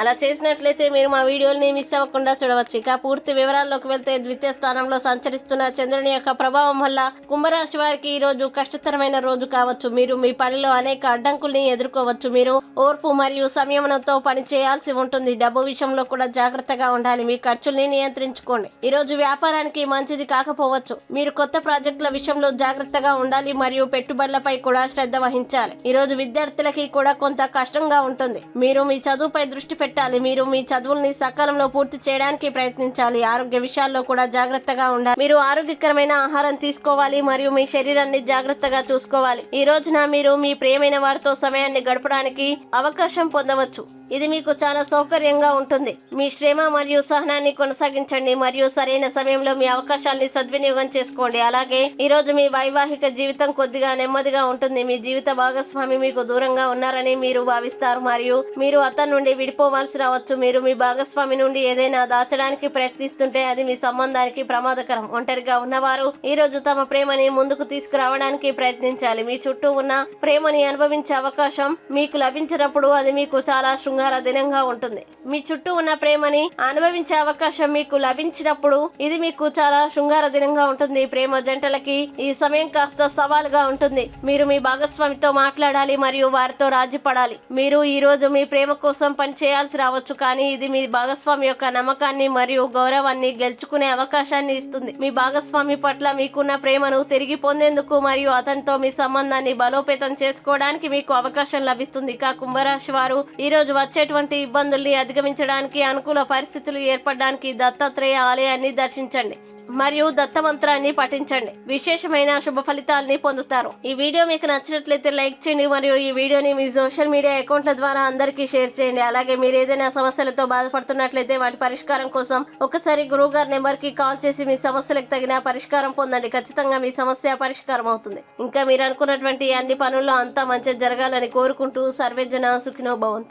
అలా చేసినట్లయితే మీరు మా వీడియోల్ని మిస్ అవ్వకుండా చూడవచ్చు. ఇక పూర్తి వివరాల్లోకి వెళ్తే ద్వితీయ స్థానంలో సంచరిస్తున్న చంద్రుని యొక్క ప్రభావం వల్ల కుంభరాశి వారికి ఈ రోజు కష్టతరమైన రోజు కావచ్చు. మీరు మీ పనిలో అనేక అడ్డంకుల్ని ఎదుర్కోవచ్చు. మీరు ఓర్పు మరియు సంయమనంతో పని చేయాల్సి ఉంటుంది. డబ్బు విషయంలో కూడా జాగ్రత్తగా ఉండాలి. మీ ఖర్చుల్ని నియంత్రించుకోండి. ఈ రోజు వ్యాపారానికి మంచిది కాకపోవచ్చు. మీరు కొత్త ప్రాజెక్టుల విషయంలో జాగ్రత్తగా ఉండాలి మరియు పెట్టుబడులపై కూడా శ్రద్ధ వహించాలి. ఈ రోజు విద్యార్థులకి కూడా కొంత కష్టంగా ఉంటుంది. మీరు మీ చదువుపై దృష్టి పెట్టాలి. మీరు మీ చదువుల్ని సకాలంలో పూర్తి చేయడానికి ప్రయత్నించాలి. ఆరోగ్య విషయాల్లో కూడా జాగ్రత్తగా ఉండాలి. మీరు ఆరోగ్యకరమైన ఆహారం తీసుకోవాలి మరియు మీ శరీరాన్ని జాగ్రత్తగా చూసుకోవాలి. ఈ రోజున మీరు మీ ప్రియమైన వారితో సమయాన్ని గడపడానికి అవకాశం పొందవచ్చు. ఇది మీకు చాలా సౌకర్యంగా ఉంటుంది. మీ శ్రమ మరియు సహనాన్ని కొనసాగించండి మరియు సరైన సమయంలో మీ అవకాశాన్ని సద్వినియోగం చేసుకోండి. అలాగే ఈ రోజు మీ వైవాహిక జీవితం కొద్దిగా నెమ్మదిగా ఉంటుంది. మీ జీవిత భాగస్వామి మీకు దూరంగా ఉన్నారని మీరు భావిస్తారు. మరియు మీరు అతని నుండి విడిపోవాల్సి రావచ్చు. మీరు మీ భాగస్వామి నుండి ఏదైనా దాచడానికి ప్రయత్నిస్తుంటే అది మీ సంబంధానికి ప్రమాదకరం. ఒంటరిగా ఉన్నవారు ఈ రోజు తమ ప్రేమని ముందుకు తీసుకురావడానికి ప్రయత్నించాలి. మీ చుట్టూ ఉన్న ప్రేమని అనుభవించే అవకాశం మీకు లభించినప్పుడు అది మీకు చాలా శృంగ దినంగా ఉంటుంది. మీ చుట్టూ ఉన్న ప్రేమని అనుభవించే అవకాశం మీకు లభించినప్పుడు ఇది మీకు చాలా శృంగార దినంగా ఉంటుంది. ప్రేమ జంటలకి ఈ సమయం కాస్త సవాలుగా ఉంటుంది. మీరు మీ భాగస్వామితో మాట్లాడాలి మరియు వారితో రాజీ పడాలి మీరు ఈ రోజు మీ ప్రేమ కోసం పని చేయాల్సి రావచ్చు కానీ ఇది మీ భాగస్వామి యొక్క నమ్మకాన్ని మరియు గౌరవాన్ని గెలుచుకునే అవకాశాన్ని ఇస్తుంది. మీ భాగస్వామి పట్ల మీకున్న ప్రేమను తిరిగి పొందేందుకు మరియు అతనితో మీ సంబంధాన్ని బలోపేతం చేసుకోవడానికి మీకు అవకాశం లభిస్తుంది. ఇక కుంభరాశి వారు ఈ రోజు వచ్చేటువంటి ఇబ్బందుల్ని అధిగమించడానికి అనుకూల పరిస్థితులు ఏర్పడడానికి దత్తాత్రేయ ఆలయాన్ని దర్శించండి మరియు దత్తమంత్రాన్ని పఠించండి. విశేషమైన శుభ ఫలితాలని పొందుతారు. ఈ వీడియో మీకు నచ్చినట్లయితే లైక్ చేయండి మరియు ఈ వీడియోని మీ సోషల్ మీడియా అకౌంట్ల ద్వారా అందరికీ షేర్ చేయండి. అలాగే మీరు ఏదైనా సమస్యలతో బాధపడుతున్నట్లయితే వాటి పరిష్కారం కోసం ఒకసారి గురువు గారి నెంబర్కి కాల్ చేసి మీ సమస్యలకు తగిన పరిష్కారం పొందండి. ఖచ్చితంగా మీ సమస్య పరిష్కారం అవుతుంది. ఇంకా మీరు అనుకున్నటువంటి అన్ని పనుల్లో అంతా మంచి జరగాలని కోరుకుంటూ సర్వేజన సుఖినో భవంతు.